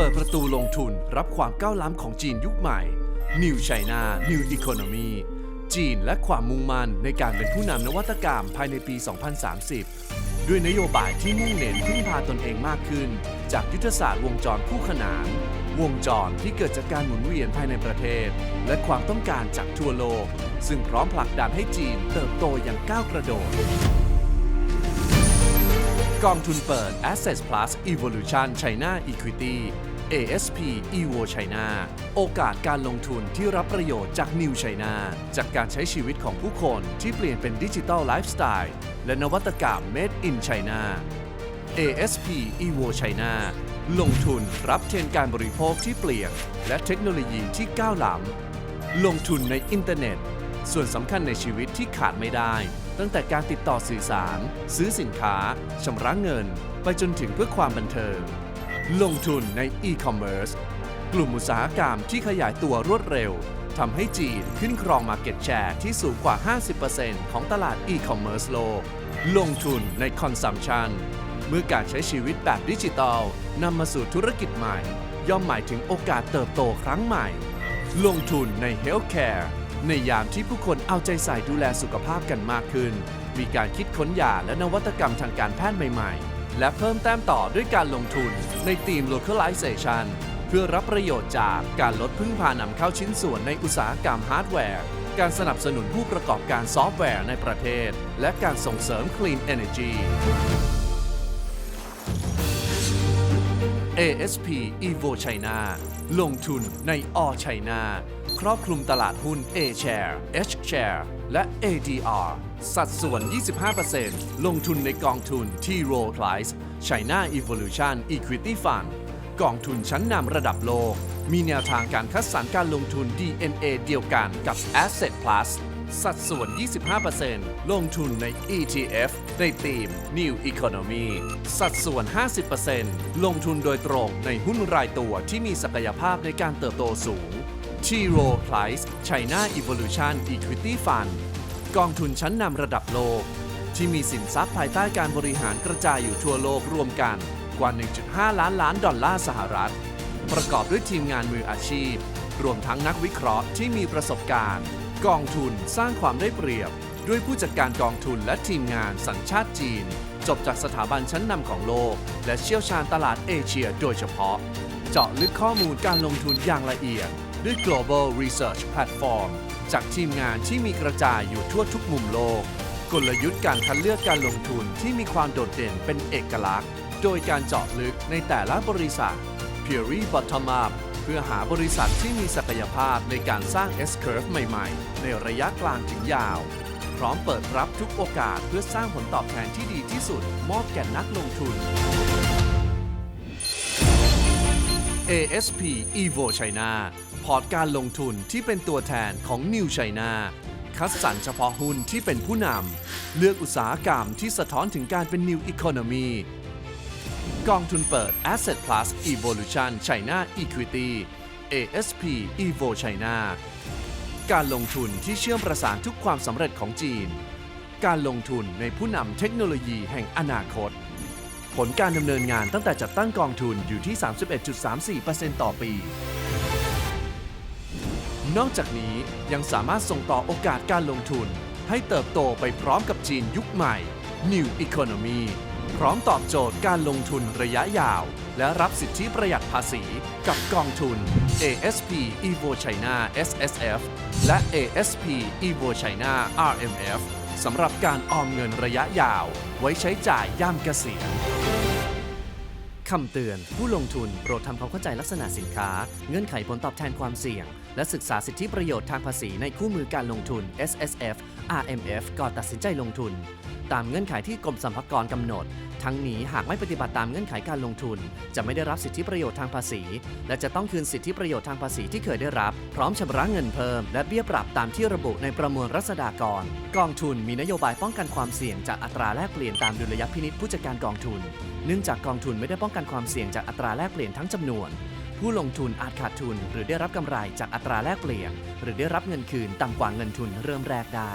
เปิดประตูลงทุนรับความก้าวล้ำของจีนยุคใหม่ New China New Economy จีนและความมุ่งมั่นในการเป็นผู้นำนวัตกรรมภายในปี 2030 ด้วยนโยบายที่มุ่งเน้นพึ่งพาตนเองมากขึ้น จากยุทธศาสตร์วงจรคู่ขนาน วงจรที่เกิดจากการหมุนเวียนภายในประเทศ และความต้องการจากทั่วโลก ซึ่งพร้อมผลักดันให้จีนเติบโตอย่างก้าวกระโดด กองทุนเปิด Asset Plus Evolution China Equity ASP Evo China โอกาสการลงทุนที่รับประโยชน์จาก New China จากการใช้ชีวิตของผู้คนที่เปลี่ยนเป็นดิจิทัลไลฟ์สไตล์และนวัตกรรม Made in China ASP Evo China ลงทุนรับเทรนด์การบริโภคที่เปลี่ยน และเทคโนโลยีที่ก้าวล้ำลงทุนในอินเทอร์เน็ต ส่วนสำคัญในชีวิตที่ขาดไม่ได้ ตั้งแต่การติดต่อสื่อสาร ซื้อสินค้าชำระเงิน ไปจนถึงเพื่อความบันเทิง ลงทุนในอีคอมเมิร์ซกลุ่มอุตสาหกรรมที่ขยายตัวรวดเร็วทำให้จีนขึ้นครองมาเก็ตแชร์ที่สูงกว่า 50%ของตลาดอีคอมเมิร์ซโลก ลงทุนในคอนซัมชันเมื่อการใช้ชีวิตแบบดิจิทัลนำมาสู่ธุรกิจใหม่ ย่อมหมายถึงโอกาสเติบโตครั้งใหม่ ลงทุนในเฮลท์แคร์ ในยามที่ผู้คนเอาใจใส่ดูแลสุขภาพกันมากขึ้น มีการคิดค้นยาและนวัตกรรมทางการแพทย์ใหม่ๆ และเพิ่มแต้มต่อด้วยการลงทุนในทีม localization เพื่อรับประโยชน์จากการลดพึ่งพานำเข้าชิ้นส่วนในอุตสาหกรรมฮาร์ดแวร์ การสนับสนุนผู้ประกอบการซอฟต์แวร์ในประเทศ และการส่งเสริม Clean Energy ASP Evo China ลงทุนใน All China ครอบคลุมตลาดหุ้น A Share H Share และ ADR สัดส่วน 25%ลงทุนในกองทุน T Rowe Price China Evolution Equity Fund กองทุนชั้นนำระดับโลก มีแนวทางการคัดสรรการลงทุน DNA เดียวกันกับ Asset Plus สัดส่วน 25%ลงทุนใน ETF ในธีม New Economy สัดส่วน 50%ลงทุนโดยตรงในหุ้นรายตัวที่มีศักยภาพในการเติบโตสูง t r o Price China Evolution Equity Fund กองทุนชั้นนำระดับโลก ที่มีสินทรัพย์ภายใต้การบริหารกระจายอยู่ทั่วโลกรวมกันกว่า 1.5 ล้านล้านดอลลาร์สหรัฐ ประกอบด้วยทีมงานมืออาชีพ รวมทั้งนักวิเคราะห์ที่มีประสบการณ์ กองทุนสร้างความได้เปรียบ ด้วยผู้จัดการกองทุนและทีมงานสัญชาติจีน จบจากสถาบันชั้นนำของโลก และเชี่ยวชาญตลาดเอเชียโดยเฉพาะ เจาะลึกข้อมูลการลงทุนอย่างละเอียด ด้วย global research platform จากทีมงานที่มีกระจายอยู่ทั่วทุกมุมโลก กลยุทธ์การคัดเลือกการลงทุนที่มีความโดดเด่นเป็นเอกลักษณ์ โดยการเจาะลึกในแต่ละบริษัท Purely Bottom Up เพื่อหาบริษัทที่มีศักยภาพในการสร้าง S-curve ใหม่ๆ ในระยะกลางถึงยาว พร้อมเปิดรับทุกโอกาสเพื่อสร้างผลตอบแทนที่ดีที่สุด มอบแก่นักลงทุน ASP Evo China พอร์ตการลงทุนที่เป็นตัวแทนของ New China คัดสรรเฉพาะหุ้นที่เป็นผู้นำ เลือกอุตสาหกรรมที่สะท้อนถึงการเป็น New Economy กองทุนเปิด Asset Plus Evolution China Equity ASP Evo China การลงทุนที่เชื่อมประสานทุกความสำเร็จของจีน การลงทุนในผู้นำเทคโนโลยีแห่งอนาคต ผลการดำเนินงานตั้งแต่จัดตั้งกองทุนอยู่ที่ 31.34%ต่อปี นอกจากนี้ยังสามารถส่งต่อโอกาสการลงทุน ให้เติบโตไปพร้อมกับจีนยุคใหม่ New Economy พร้อมตอบโจทย์การลงทุนระยะยาว และรับสิทธิประหยัดภาษี กับกองทุน ASP Evo China SSF และ ASP Evo China RMF สำหรับการออมเงินระยะยาว ไว้ใช้จ่ายย่ามเกษียณ คำเตือน ผู้ลงทุนโปรดทำความเข้าใจลักษณะสินค้า เงื่อนไขผลตอบแทนความเสี่ยง และศึกษาสิทธิประโยชน์ทางภาษีในคู่มือการลงทุน S S F R M F ก่อนตัดสินใจลงทุน ตามเงื่อนไขที่กรมสรรพากรกำหนด ทั้งนี้หากไม่ปฏิบัติตามเงื่อนไขการลงทุน จะไม่ได้รับสิทธิประโยชน์ทางภาษี และจะต้องคืนสิทธิประโยชน์ทางภาษีที่เคยได้รับ พร้อมชำระเงินเพิ่ม และเบี้ยปรับตามที่ระบุในประมวลรัษฎากร กองทุนมีนโยบายป้องกันความเสี่ยงจากอัตราแลกเปลี่ยนตามดุลยพินิจผู้จัดการกองทุน เนื่องจากกองทุนไม่ได้ป้องกันความเสี่ยงจากอัตราแลกเปลี่ยนทั้งจำนวนผู้ลงทุนอาจขาดทุน หรือได้รับกำไรจากอัตราแลกเปลี่ยน หรือได้รับเงินคืนต่ำกว่าเงินทุนเริ่มแรกได้